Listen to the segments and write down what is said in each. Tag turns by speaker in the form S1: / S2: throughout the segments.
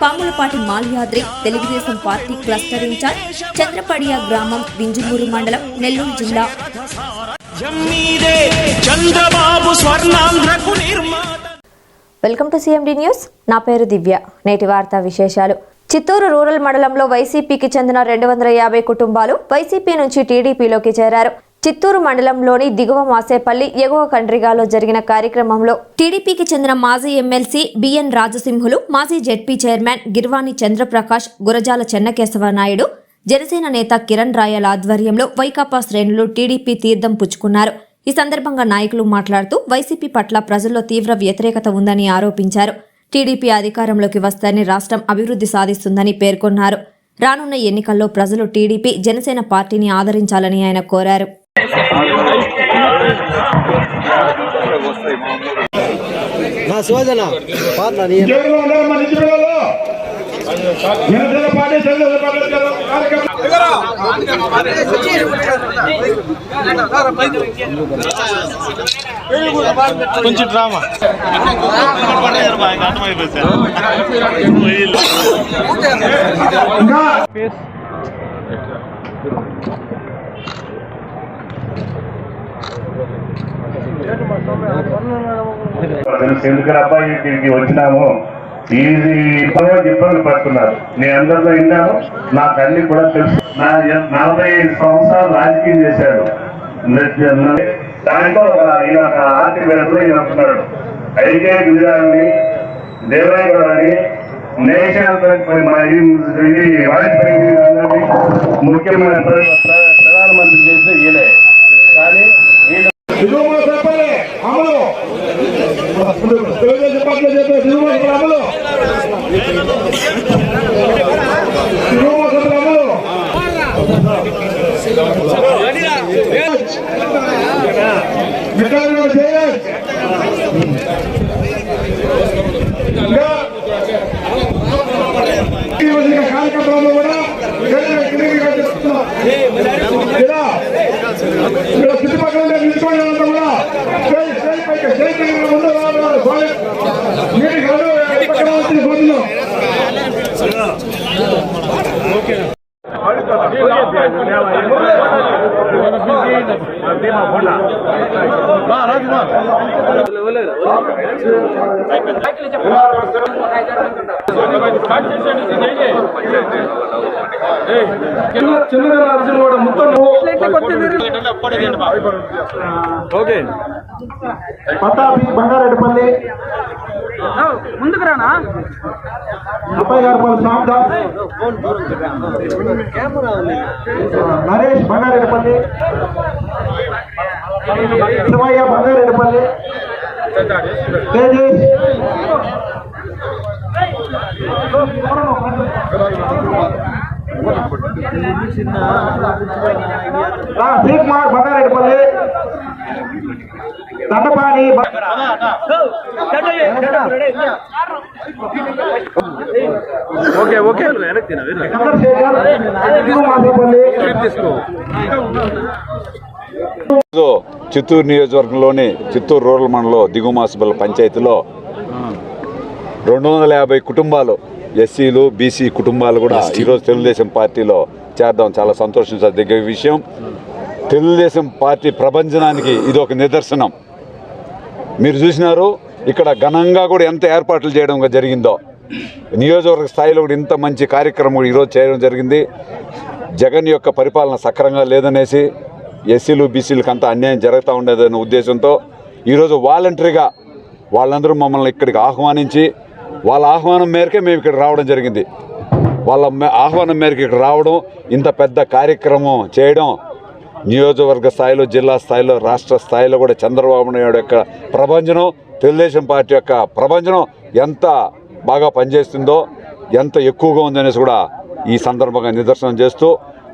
S1: Pamulapati Malyadri Telugu Desam party cluster incharge Chandrapadiya గ్రామం వింజమూరు మండలం నెల్లూరు జిల్లా.
S2: జమ్మీదే చంద్రబాబు స్వర్ణాంధ్రకు నిర్మాత.
S1: Welcome to CMD news. నా పేరు దివ్య. నేటి వార్తా విశేషాలు. చిత్తూరు రూరల్ మండలంలో వైసీపీకి చెందిన రెండు వందల యాభై కుటుంబాలు వైసీపీ నుంచి టీడీపీలోకి చేరారు. చిత్తూరు మండలంలోని దిగువ మాసేపల్లి ఎగువ కండ్రిగాలో జరిగిన కార్యక్రమంలో టీడీపీకి చెందిన మాజీ ఎమ్మెల్సీ బిఎన్ రాజసింహులు మాజీ జెడ్పీ చైర్మన్ గిర్వాణి చంద్రప్రకాష్ గురజాల చెన్నకేశవ నాయుడు జనసేన నేత కిరణ్ రాయల ఆధ్వర్యంలో వైకాపా శ్రేణులు టీడీపీ తీర్థం పుచ్చుకున్నారు. ఈ సందర్భంగా నాయకులు మాట్లాడుతూ వైసీపీ పట్ల ప్రజల్లో తీవ్ర వ్యతిరేకత ఉందని ఆరోపించారు. టీడీపీ అధికారంలోకి వస్తేనే రాష్ట్రం అభివృద్ధి సాధిస్తుందని పేర్కొన్నారు. రానున్న ఎన్నికల్లో ప్రజలు టీడీపీ జనసేన పార్టీని ఆదరించాలని ఆయన కోరారు.
S3: నా శివజన పాత్ర నీ
S4: జగన్మోహన్ రెడ్డి మన ఇంటి పిల్లలు జనసేన పార్టీ తెలుగుదేశం పార్టీ కార్యక్రమం
S5: కొంచెం డ్రామా.
S4: తెలుసు
S6: ఎందుకని అబ్బాయి? ఇక్కడికి వచ్చినాము. ఇది ఇబ్బంది ఇబ్బంది పడుతున్నారు. నేను అందరితో విన్నాను. నాకు అన్ని కూడా తెలుసు. నా నలభై ఐదు సంవత్సరాలు రాజకీయం చేశాడు. దాంట్లో ఈయన ఒక ఆర్టీ వేడలో ఈయన అంటున్నాడు. ఐకే గుజరాన్ని దేవయ్య గారిని నేషనల్ ఈ- వాజ్పేయి ముఖ్యమైన ప్రధానమంత్రి చేసిన ఈయనే. కానీ
S4: అమలు. తెలుగుదేశం పార్టీ చెప్పే తిరుగుమల అమలు. తిరుగుమల అమలు. చిన్నగా అర్జున్ కూడా మొత్తం
S5: ఓకే
S4: పట్టాభి బంగారెడ్డిపల్లి
S7: ముందుకు రానా
S4: అబ్బాయి గారిపల్లి శ్యామ్దాస్ నరేష్ బంగారెడ్డిపల్లి శివయ్య బంగారెడ్డిపల్లి తేజేష్ ఆ, శ్రీకుమార్ బంగారెడ్డిపల్లి దండపాణి
S5: ఓకే ఓకే
S4: దిగుమాసేపల్లి
S8: ఈరోజు చిత్తూరు నియోజకవర్గంలోని చిత్తూరు రూరల్ మండలం దిగుమాసుబల్ పంచాయతీలో రెండు వందల యాభై కుటుంబాలు ఎస్సీలు బీసీ కుటుంబాలు కూడా ఈరోజు తెలుగుదేశం పార్టీలో చేద్దాం చాలా సంతోషించదగ్గ విషయం. తెలుగుదేశం పార్టీ ప్రపంచనానికి ఇది ఒక నిదర్శనం. మీరు చూసినారు ఇక్కడ ఘనంగా కూడా ఎంత ఏర్పాట్లు చేయడం జరిగిందో. నియోజకవర్గ స్థాయిలో కూడా ఇంత మంచి కార్యక్రమం కూడా ఈరోజు చేయడం జరిగింది. జగన్ యొక్క పరిపాలన సక్రంగా లేదనేసి ఎస్సీలు బీసీలకు అంతా అన్యాయం జరుగుతూ ఉండేదనే ఉద్దేశంతో ఈరోజు వాలంటరీగా వాళ్ళందరూ మమ్మల్ని ఇక్కడికి ఆహ్వానించి వాళ్ళ ఆహ్వానం మేరకే మేము ఇక్కడ రావడం జరిగింది. వాళ్ళ ఆహ్వానం మేరకు ఇక్కడ రావడం ఇంత పెద్ద కార్యక్రమం చేయడం నియోజకవర్గ స్థాయిలో జిల్లా స్థాయిలో రాష్ట్ర స్థాయిలో కూడా చంద్రబాబు నాయుడు యొక్క ప్రభంజనం తెలుగుదేశం పార్టీ యొక్క ప్రభంజనం ఎంత బాగా పనిచేస్తుందో ఎంత ఎక్కువగా ఉందనేసి కూడా ఈ సందర్భంగా నిదర్శనం చేస్తూ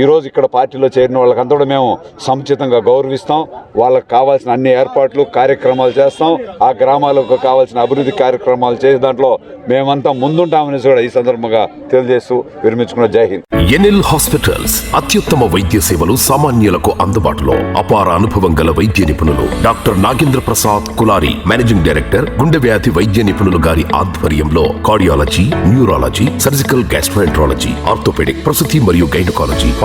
S8: ఈరోజు ఇక్కడ పార్టీలో చేరిన వాళ్ళకంతా కూడా మేము సముచితంగా గౌరవిస్తాం. వాళ్ళకి కావాల్సిన అన్ని ఏర్పాట్లు కార్యక్రమాలు చేస్తాం. ఆ గ్రామాలకు కావాల్సిన అభివృద్ధి కార్యక్రమాలు చేసే దాంట్లో మేమంతా ముందుంటామనేసి కూడా ఈ సందర్భంగా తెలియజేస్తూ విరమించుకున్న జై హింద్.
S9: ఎన్ఎల్ హాస్పిటల్స్ అత్యుత్తమ వైద్య సేవలు సామాన్యులకు అందుబాటులో అపార అనుభవం గల వైద్య నిపుణులు doctor Nagendra Prasad Kulari managing director గుండె వ్యాధి వైద్య నిపుణులు గారి ఆధ్వర్యంలో cardiology neurology surgical gastroenterology orthopaedic ప్రసూతి మరియు గైనకాలజీ